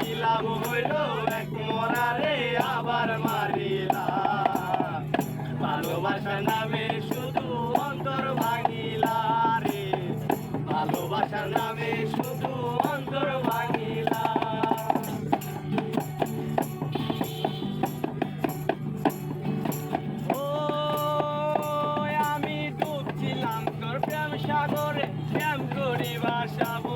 ওরে হইল এক মরারে, আবার মারিলা। ভালোবাসার নামে শুধু অন্তর ভাঙিলা রে। ভালোবাসার নামে শুধু অন্তর ভাঙিলা। আমি ডুবছিলাম তোর প্রেম সাগরে, প্রেম করি বাসাবো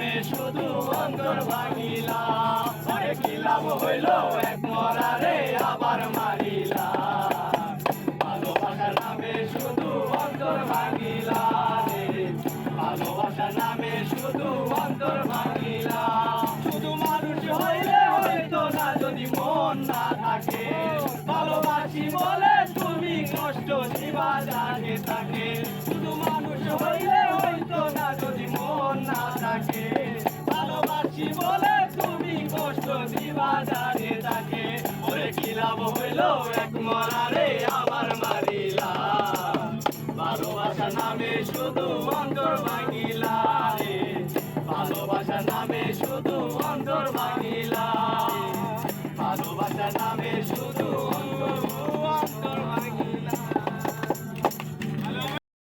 ভালোবাসার শুধু অন্তর ভাঙিলা। অনেক কি লাভ হইল? এক মরারে আবার মারিলা। ভালোবাসার নামে শুধু অন্তর ভাঙিলা রে। ভালোবাসার নামে শুধু অন্তর ভাঙিলা। শুধু মানুষ হইলে হইতো না, যদি মন না থাকে। ভালোবাসি বলে তুমি কষ্ট দিবা জানে থাকে শুধু মানুষ হইলে থাকে ভালোবাসি বলে তুমি কষ্ট দিবা, জানে থাকে ওরে কি লাভ হইল এক মরারে আবার মারিলা। ভালোবাসা নামে শুধু অন্তর ভাঙিলা ভালোবাসা নামে শুধু অন্তর ভাঙিলা ভালোবাসা নামে